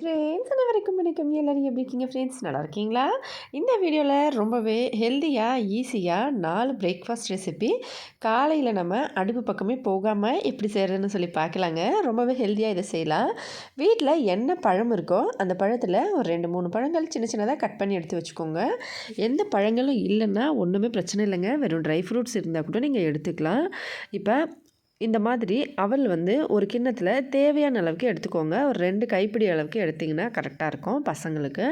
Friends அனைவருக்கும் வணக்கம்? எல்லோரும் எப்படி இருக்கீங்க? ஃப்ரெண்ட்ஸ் நல்லா இருக்கீங்களா? இந்த வீடியோவில் ரொம்பவே ஹெல்த்தியாக ஈஸியாக நாலு பிரேக்ஃபாஸ்ட் ரெசிபி காலையில் நம்ம அடுப்பு பக்கமே போகாமல் எப்படி செய்கிறதுன்னு சொல்லி பார்க்கலாங்க. ரொம்பவே ஹெல்த்தியாக இதை செய்யலாம். வீட்டில் என்ன பழம் இருக்கோ அந்த பழத்தில் ஒரு ரெண்டு மூணு பழங்கள் சின்ன சின்னதாக கட் பண்ணி எடுத்து வச்சுக்கோங்க. எந்த பழங்களும் இல்லைன்னா ஒன்றுமே பிரச்சனை இல்லைங்க. வெறும் ட்ரை ஃப்ரூட்ஸ் இருந்தால் கூட நீங்கள் எடுத்துக்கலாம். இப்போ இந்த மாதிரி அவல் வந்து ஒரு கிண்ணத்தில் தேவையான அளவுக்கு எடுத்துக்கோங்க. ஒரு ரெண்டு கைப்பிடி அளவுக்கு எடுத்திங்கன்னா கரெக்டாக இருக்கும் பசங்களுக்கு.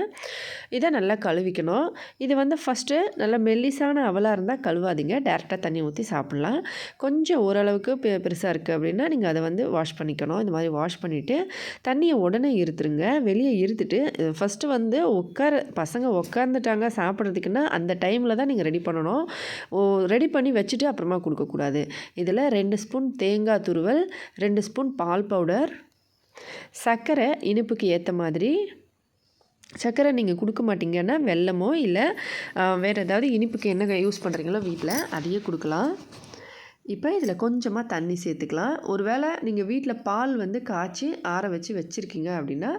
இதை நல்லா கழுவிக்கணும். இது வந்து ஃபஸ்ட்டு நல்லா மெல்லிசான அவலாக இருந்தால் கழுவாதீங்க. டேரெக்டாக தண்ணி ஊற்றி சாப்பிட்லாம். கொஞ்சம் ஓரளவுக்கு பெ பெருசாக இருக்குது அப்படின்னா நீங்கள் அதை வந்து வாஷ் பண்ணிக்கணும். இந்த மாதிரி வாஷ் பண்ணிவிட்டு தண்ணியை உடனே இருத்துருங்க. வெளியே இருத்துட்டு ஃபஸ்ட்டு வந்து உட்கார பசங்க உட்காந்துட்டாங்க சாப்பிட்றதுக்குன்னா அந்த டைமில் தான் நீங்கள் ரெடி பண்ணணும். ரெடி பண்ணி வச்சுட்டு அப்புறமா கொடுக்கக்கூடாது. இதில் ரெண்டு ஸ்பூன் தேங்காய் துருவல் ரெண்டு ஸ்பூன் பால் பவுடர் சர்க்கரை இனிப்புக்கு ஏற்ற மாதிரி. சர்க்கரை நீங்கள் கொடுக்க மாட்டீங்கன்னா வெல்லமோ இல்லை வேறு ஏதாவது இனிப்புக்கு என்ன யூஸ் பண்ணுறீங்களோ வீட்டில் அதையே கொடுக்கலாம். இப்போ இதில் கொஞ்சமாக தண்ணி சேர்த்துக்கலாம். ஒரு வேளை நீங்கள் வீட்டில் பால் வந்து காய்ச்சி ஆற வச்சு வச்சுருக்கீங்க அப்படின்னா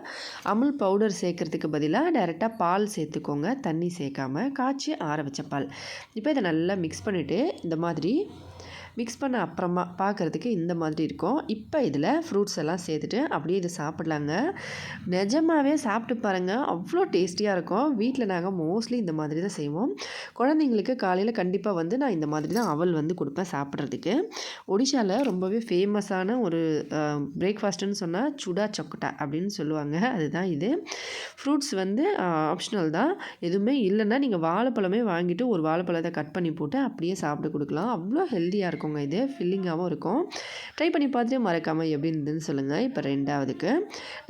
அமுல் பவுடர் சேர்க்குறதுக்கு பதிலாக டைரெக்டாக பால் சேர்த்துக்கோங்க தண்ணி சேர்க்காமல் காய்ச்சி ஆற வச்ச பால். இப்போ இதை நல்லா மிக்ஸ் பண்ணிவிட்டு இந்த மாதிரி மிக்ஸ் பண்ண அப்புறமா பார்க்குறதுக்கு இந்த மாதிரி இருக்கும். இப்போ இதில் ஃப்ரூட்ஸ் எல்லாம் சேர்த்துட்டு அப்படியே இதை சாப்பிட்லாங்க. நிஜமாகவே சாப்பிட்டு பாருங்கள் அவ்வளோ டேஸ்டியாக இருக்கும். வீட்டில் நாங்கள் மோஸ்ட்லி இந்த மாதிரி தான் செய்வோம். குழந்தைங்களுக்கு காலையில் கண்டிப்பாக வந்து நான் இந்த மாதிரி தான் அவல் வந்து கொடுப்பேன் சாப்பிட்றதுக்கு. ஒடிஷாவில் ரொம்பவே ஃபேமஸான ஒரு பிரேக்ஃபாஸ்ட்டுன்னு சொன்னால் சுடா சொக்கட்டா அப்படின்னு சொல்லுவாங்க. அதுதான் இது. ஃப்ரூட்ஸ் வந்து ஆப்ஷனல் தான். எதுவுமே இல்லைன்னா நீங்கள் வாழைப்பழமே வாங்கிட்டு ஒரு வாழைப்பழத்தை கட் பண்ணி போட்டு அப்படியே சாப்பிட்டு கொடுக்கலாம். அவ்வளோ ஹெல்த்தியாக இருக்கும். இருக்குங்க இது ஃபில்லிங்காகவும் இருக்கும். ட்ரை பண்ணி பார்த்துட்டு மறக்காமல் எப்படி இருந்ததுன்னு சொல்லுங்கள் இப்போ ரெண்டாவதுக்கு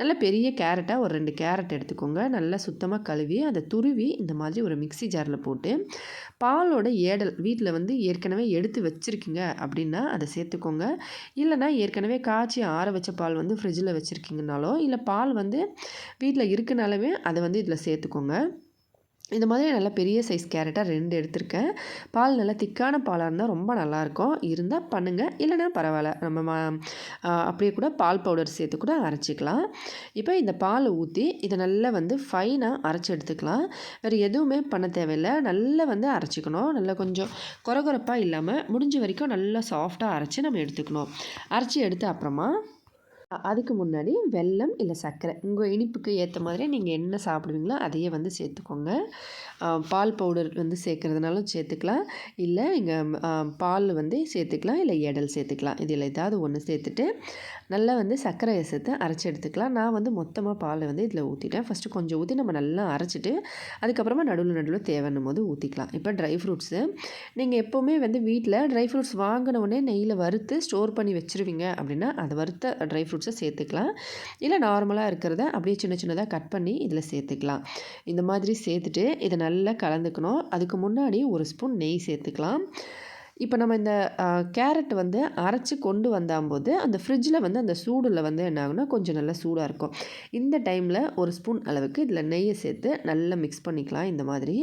நல்ல பெரிய கேரட்டாக ஒரு ரெண்டு கேரட் எடுத்துக்கோங்க. நல்லா சுத்தமாக கழுவி அதை துருவி இந்த மாதிரி ஒரு மிக்சி ஜாரில் போட்டு பாலோட ஏடல் வீட்டில் வந்து ஏற்கனவே எடுத்து வச்சுருக்கீங்க அப்படின்னா அதை சேர்த்துக்கோங்க. இல்லைனா ஏற்கனவே காய்ச்சி ஆற வச்ச பால் வந்து ஃப்ரிட்ஜில் வச்சுருக்கீங்கனாலோ இல்லை பால் வந்து வீட்டில் இருக்குனாலுமே அதை வந்து இதில் சேர்த்துக்கோங்க. இந்த மாதிரி நல்லா பெரிய சைஸ் கேரட்டாக ரெண்டு எடுத்திருக்கேன். பால் நல்லா திக்கான பாலாக இருந்தால் ரொம்ப நல்லாயிருக்கும் இருந்தால் பண்ணுங்கள் இல்லைனா பரவாயில்ல. நம்ம மா அப்படியே கூட பால் பவுடர் சேர்த்து கூட அரைச்சிக்கலாம். இப்போ இந்த பால் ஊற்றி இதை நல்லா வந்து ஃபைனாக அரைச்சி எடுத்துக்கலாம். வேறு எதுவுமே பண்ண தேவையில்லை. நல்லா வந்து அரைச்சிக்கணும். நல்லா கொஞ்சம் குறகுறப்பாக இல்லாமல் முடிஞ்ச வரைக்கும் நல்லா சாஃப்டாக அரைச்சி நம்ம எடுத்துக்கணும். அரைச்சி எடுத்த அப்புறமா அதுக்கு முன்னாடி வெல்லம் இல்லை சர்க்கரை. உங்கள் இனிப்புக்கு ஏற்ற மாதிரி நீங்கள் என்ன சாப்பிடுவீங்களோ அதையே வந்து சேர்த்துக்கோங்க. பால் பவுடர் வந்து சேர்க்குறதுனாலும் சேர்த்துக்கலாம். இல்லை இங்கே பால் வந்து சேர்த்துக்கலாம். இல்லை எடல் சேர்த்துக்கலாம். இதில் ஏதாவது ஒன்று சேர்த்துட்டு நல்லா வந்து சர்க்கரையை சேர்த்து அரைச்சி எடுத்துக்கலாம். நான் வந்து மொத்தமாக பாலை வந்து இதில் ஊற்றிட்டேன் ஃபஸ்ட்டு கொஞ்சம் ஊற்றி நம்ம நல்லா அரைச்சிட்டு அதுக்கப்புறமா நடுவில் நடுவில் தேவைன்னும் போது ஊற்றிக்கலாம் இப்போ ட்ரை ஃப்ரூட்ஸு நீங்கள் எப்போவுமே வந்து வீட்டில் ட்ரை ஃப்ரூட்ஸ் வாங்கினவுடனே நெய்யில் வறுத்து ஸ்டோர் பண்ணி வச்சுருவீங்க அப்படின்னா அதை வறுத்த ட்ரை ஃப்ரூட்ஸ் ஃப்ரூட்ஸை சேர்த்துக்கலாம். இல்லை நார்மலாக இருக்கிறத அப்படியே சின்ன சின்னதாக கட் பண்ணி இதில் சேர்த்துக்கலாம். இந்த மாதிரி சேர்த்துட்டு இதை நல்லா கலந்துக்கணும். அதுக்கு முன்னாடி ஒரு ஸ்பூன் நெய் சேர்த்துக்கலாம். இப்போ நம்ம இந்த கேரட் வந்து அரைச்சி கொண்டு வந்தாம்போது அந்த ஃப்ரிட்ஜில் வந்து அந்த சூடில் வந்து என்ன ஆகுனா கொஞ்சம் நல்லா சூடாக இருக்கும். இந்த டைமில் ஒரு ஸ்பூன் அளவுக்கு இதில் நெய்யை சேர்த்து நல்லா மிக்ஸ் பண்ணிக்கலாம் இந்த மாதிரி.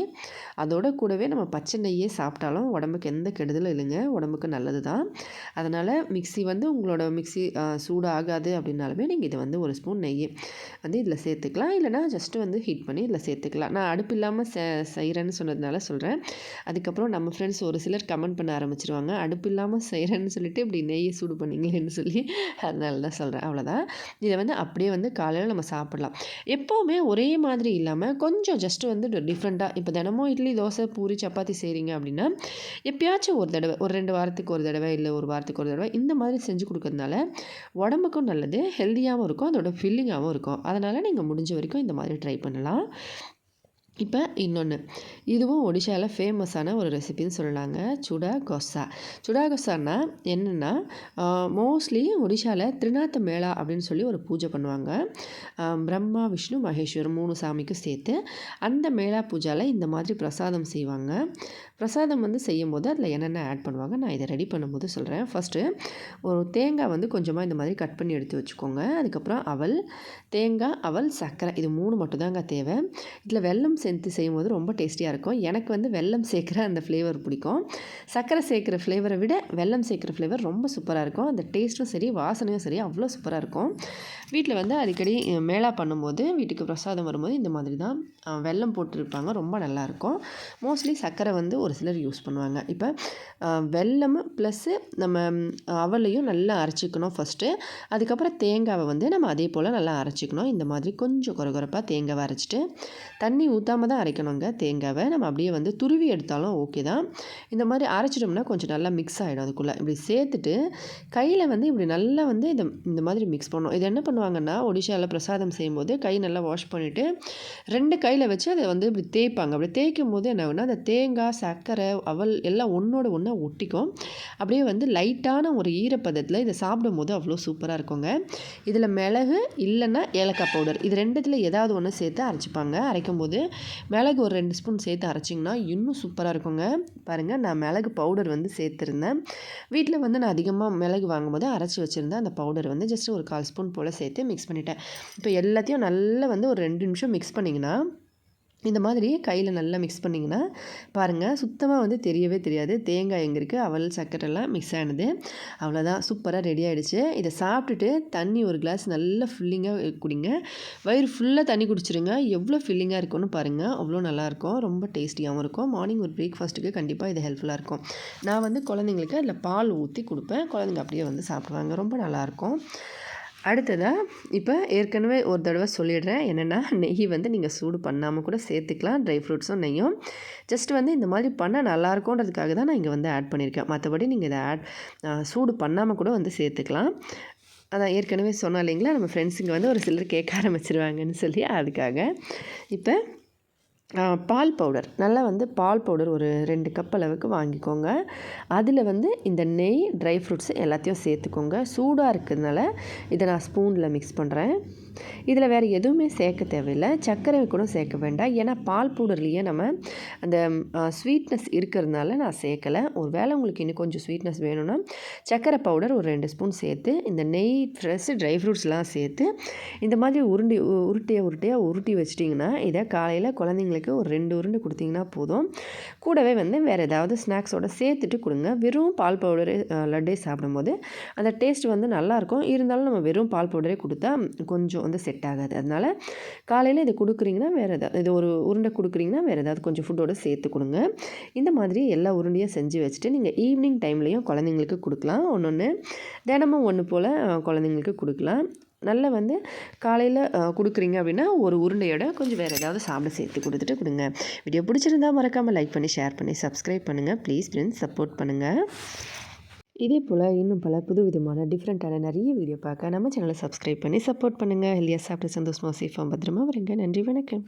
அதோட கூடவே நம்ம பச்சை நெய்யே சாப்பிட்டாலும் உடம்புக்கு எந்த கெடுதலும் இல்லைங்க. உடம்புக்கு நல்லது தான். அதனால் மிக்சி வந்து உங்களோட மிக்சி சூடாகாது அப்படின்னாலுமே நீங்கள் இதை வந்து ஒரு ஸ்பூன் நெய் வந்து இதில் சேர்த்துக்கலாம். இல்லைனா ஜஸ்ட்டு வந்து ஹீட் பண்ணி இதில் சேர்த்துக்கலாம். நான் அடுப்பு இல்லாமல் செய்கிறேன்னு சொன்னதுனால சொல்கிறேன் அதுக்கப்புறம் நம்ம ஃப்ரெண்ட்ஸ் ஒரு சிலர் கமெண்ட் பண்ண ஆரம்பிச்சிருவாங்க. அடுப்பு இல்லாமல் செய்கிறேன்னு சொல்லிட்டு இப்படி நெய்யை சூடு பண்ணிங்களேன்னு சொல்லி அதனால தான் சொல்கிறேன் அவ்வளோதான் இதை வந்து அப்படியே வந்து காலையில் நம்ம சாப்பிட்லாம். எப்போவுமே ஒரே மாதிரி இல்லாமல் கொஞ்சம் ஜஸ்ட்டு வந்து டிஃப்ரெண்ட்டாக இப்போ தினமும் இட்லி தோசை பூரி சப்பாத்தி செய்கிறீங்க அப்படின்னா எப்பயாச்சும் ஒரு தடவை ஒரு ரெண்டு வாரத்துக்கு ஒரு தடவை இல்லை ஒரு வாரத்துக்கு ஒரு தடவை இந்த மாதிரி செஞ்சு கொடுக்கறதுனால உடம்புக்கும் நல்லது ஹெல்த்தியாகவும் இருக்கும் அதோட ஃபில்லிங்காகவும் இருக்கும். அதனால் நீங்கள் முடிஞ்ச வரைக்கும் இந்த மாதிரி ட்ரை பண்ணலாம். இப்போ இன்னொன்று இதுவும் ஒடிஷாவில் ஃபேமஸான ஒரு ரெசிபின்னு சொல்லலாங்க. சுடா கொசா. சுடா கொசான்னா என்னென்னா மோஸ்ட்லி ஒடிஷாவில் திருநாத்த மேளா அப்படின்னு சொல்லி ஒரு பூஜை பண்ணுவாங்க. பிரம்மா விஷ்ணு மகேஸ்வரம் மூணு சாமிக்கும் சேர்த்து அந்த மேளா பூஜாவில் இந்த மாதிரி பிரசாதம் செய்வாங்க. பிரசாதம் வந்து செய்யும்போது அதில் என்னென்ன ஆட் பண்ணுவாங்க நான் இதை ரெடி பண்ணும்போது சொல்கிறேன் ஃபஸ்ட்டு ஒரு தேங்காய் வந்து கொஞ்சமாக இந்த மாதிரி கட் பண்ணி எடுத்து வச்சுக்கோங்க. அதுக்கப்புறம் அவல் தேங்காய் அவல் சர்க்கரை இது மூணு மட்டும்தாங்க தேவை. இதில் வெல்லம் சேர்த்து செய்யும்போது ரொம்ப டேஸ்டியாக இருக்கும். எனக்கு வந்து வெல்லம் சேர்க்குற அந்த ஃப்ளேவர் பிடிக்கும். சர்க்கரை சேர்க்குற ஃப்ளேவரை விட வெல்லம் சேர்க்குற ஃப்ளேவர் ரொம்ப சூப்பராக இருக்கும். அந்த டேஸ்ட்டும் சரி வாசனையும் சரி அவ்வளோ சூப்பராக இருக்கும். வீட்டில் வந்து அடிக்கடி மேளா பண்ணும்போது வீட்டுக்கு பிரசாதம் வரும்போது இந்த மாதிரி தான் வெல்லம் போட்டிருப்பாங்க. ரொம்ப நல்லாயிருக்கும். மோஸ்ட்லி சர்க்கரை வந்து ஒரு சிலர் யூஸ் பண்ணுவாங்க. இப்போ வெல்லம் ப்ளஸ்ஸு நம்ம அவலையும் நல்லா அரைச்சிக்கணும் ஃபஸ்ட்டு. அதுக்கப்புறம் தேங்காவை வந்து நம்ம அதே போல் நல்லா அரைச்சிக்கணும். இந்த மாதிரி கொஞ்சம் குறகுறப்பாக தேங்காவை அரைச்சிட்டு தண்ணி ஊற்றாம தான் அரைக்கணுங்க தேங்காவை. நம்ம அப்படியே வந்து துருவி எடுத்தாலும் ஓகே தான். இந்த மாதிரி அரைச்சிட்டோம்னா கொஞ்சம் நல்லா மிக்ஸ் ஆகிடும் அதுக்குள்ளே. இப்படி சேர்த்துட்டு கையில் வந்து இப்படி நல்லா வந்து இந்த இந்த மாதிரி மிக்ஸ் பண்ணணும். இது என்ன பண்ணுவாங்கன்னா ஒடிஷாவில் பிரசாதம் செய்யும்போது கை நல்லா வாஷ் பண்ணிவிட்டு ரெண்டு கையில் வச்சு அதை வந்து இப்படி தேய்ப்பாங்க. அப்படி தேய்க்கும் போது என்ன ஆகுனா அந்த தேங்காய் சர்க்கரை அவல் எல்லாம் ஒன்றோட ஒன்றா ஒட்டிக்கும். அப்படியே வந்து லைட்டான ஒரு ஈரப்பதத்தில் இதை சாப்பிடும்போது அவ்வளோ சூப்பராக இருக்குங்க. இதில் மிளகு இல்லைன்னா ஏலக்காய் பவுடர் இது ரெண்டுத்தில் ஏதாவது ஒன்று சேர்த்து அரைச்சிப்பாங்க. அரைக்கும் போது மிளகு ஒரு ரெண்டு ஸ்பூன் சேர்த்து அரைச்சிங்கன்னா இன்னும் சூப்பராக இருக்குங்க. பாருங்கள் நான் மிளகு பவுடர் வந்து சேர்த்துருந்தேன். வீட்டில் வந்து நான் அதிகமாக மிளகு வாங்கும்போது அரைச்சி வச்சுருந்தேன் அந்த பவுடர் வந்து ஜஸ்ட் ஒரு கால் ஸ்பூன் போல் சேர்த்து மிக்ஸ் பண்ணிட்டேன். இப்போ எல்லாத்தையும் நல்லா வந்து ஒரு ரெண்டு நிமிஷம் மிக்ஸ் பண்ணிங்கன்னா இந்த மாதிரி கையில் நல்லா மிக்ஸ் பண்ணிங்கன்னா பாருங்கள் சுத்தமாக வந்து தெரியவே தெரியாது. தேங்காய் எங்கே இருக்குது அவல் சக்கரெல்லாம் மிக்ஸ் ஆனது அவ்வளோதான் சூப்பராக ரெடி ஆகிடுச்சு இதை சாப்பிட்டுட்டு தண்ணி ஒரு கிளாஸ் நல்லா ஃபில்லிங்காக குடிங்க. வயிறு ஃபுல்லாக தண்ணி குடிச்சிருங்க. எவ்வளோ ஃபில்லிங்காக இருக்கும்னு பாருங்கள் அவ்வளோ நல்லாயிருக்கும் ரொம்ப டேஸ்டியாகவும் இருக்கும். மார்னிங் ஒரு பிரேக்ஃபாஸ்ட்டுக்கு கண்டிப்பாக இது ஹெல்ப்ஃபுல்லாக இருக்கும். நான் வந்து குழந்தைங்களுக்கு அதில் பால் ஊற்றி கொடுப்பேன். குழந்தைங்க அப்படியே வந்து சாப்பிடுவாங்க. ரொம்ப நல்லாயிருக்கும் அடுத்ததாக இப்போ ஏற்கனவே ஒரு தடவை சொல்லிடுறேன். என்னென்னா நெய் வந்து நீங்கள் சூடு பண்ணாமல் கூட சேர்த்துக்கலாம். ட்ரை ஃப்ரூட்ஸும் நெய்யும். ஜஸ்ட் வந்து இந்த மாதிரி பண்ணால் நல்லாயிருக்குன்றதுக்காக தான் நான் இங்கே வந்து ஆட் பண்ணியிருக்கேன். மற்றபடி நீங்கள் இதை ஆட் சூடு பண்ணாமல் கூட வந்து சேர்த்துக்கலாம். அதான் ஏற்கனவே சொன்னோம் இல்லைங்களா? நம்ம ஃப்ரெண்ட்ஸுங்க வந்து ஒரு சிலர் கேட்க ஆரம்பிச்சிருவாங்கன்னு சொல்லி அதுக்காக. இப்போ பால் பவுடர். நல்லா வந்து பால் பவுடர் ஒரு ரெண்டு கப் அளவுக்கு வாங்கிக்கோங்க. அதில் வந்து இந்த நெய் ட்ரை ஃப்ரூட்ஸ் எல்லாத்தையும் சேர்த்துக்கோங்க. சூடாக இருக்கிறதுனால இதை நான் ஸ்பூனில் மிக்ஸ் பண்ணுறேன் இதில் வேறு எதுவுமே சேர்க்க தேவையில்லை. சர்க்கரை கூட சேர்க்க வேண்டாம். ஏன்னா பால் பவுடர்லேயே நம்ம அந்த ஸ்வீட்னஸ் இருக்கிறதுனால நான் சேர்க்கலை. ஒரு வேளை உங்களுக்கு இன்னும் கொஞ்சம் ஸ்வீட்னஸ் வேணும்னா சர்க்கரை பவுடர் ஒரு ரெண்டு ஸ்பூன் சேர்த்து இந்த நெய் ஃப்ரெஷ் ட்ரை ஃப்ரூட்ஸ்லாம் சேர்த்து இந்த மாதிரி உருண்டி உருட்டையாக உருட்டையாக உருட்டி வச்சிட்டிங்கன்னா இதை காலையில் குழந்தைங்களுக்கு ஒரு ரெண்டு உருண்டு கொடுத்தீங்கன்னா போதும். கூடவே வந்து வேறு ஏதாவது ஸ்நாக்ஸோட சேர்த்துட்டு கொடுங்க. வெறும் பால் பவுடரு லட்டே சாப்பிடும்போது அந்த டேஸ்ட் வந்து நல்லாயிருக்கும் இருந்தாலும் நம்ம வெறும் பால் பவுடரே கொடுத்தா கொஞ்சம் வந்து செட் ஆகாது. அதனால் காலையில் இது கொடுக்குறீங்கன்னா வேறு ஏதாவது இது ஒரு உருண்டை கொடுக்குறீங்கன்னா வேறு ஏதாவது கொஞ்சம் ஃபுட்டோடு சேர்த்து கொடுங்க. இந்த மாதிரி எல்லா உருண்டையும் செஞ்சு வச்சுட்டு நீங்கள் ஈவினிங் டைம்லேயும் குழந்தைங்களுக்கு கொடுக்கலாம். ஒன்று ஒன்று தினமும் ஒன்று போல் குழந்தைங்களுக்கு கொடுக்கலாம். நல்லா வந்து காலையில் கொடுக்குறீங்க அப்படின்னா ஒரு உருண்டையோட கொஞ்சம் வேறு ஏதாவது சாப்பிட சேர்த்து கொடுத்துட்டு கொடுங்க. வீடியோ பிடிச்சிருந்தா மறக்காமல் லைக் பண்ணி ஷேர் பண்ணி சப்ஸ்கிரைப் பண்ணுங்கள் ப்ளீஸ் ஃப்ரெண்ட்ஸ் சப்போர்ட் பண்ணுங்கள் இதே போல் இன்னும் பல புது விதமான டிஃப்ரெண்ட்டான நிறைய வீடியோ பார்க்க நம்ம சேனலை சப்ஸ்கிரைப் பண்ணி சப்போர்ட் பண்ணுங்கள் ஹெல்தியாக சாப்பிட்டு சந்தோஷமாக சேஃபாக பத்திரமா வரீங்க. நன்றி வணக்கம்.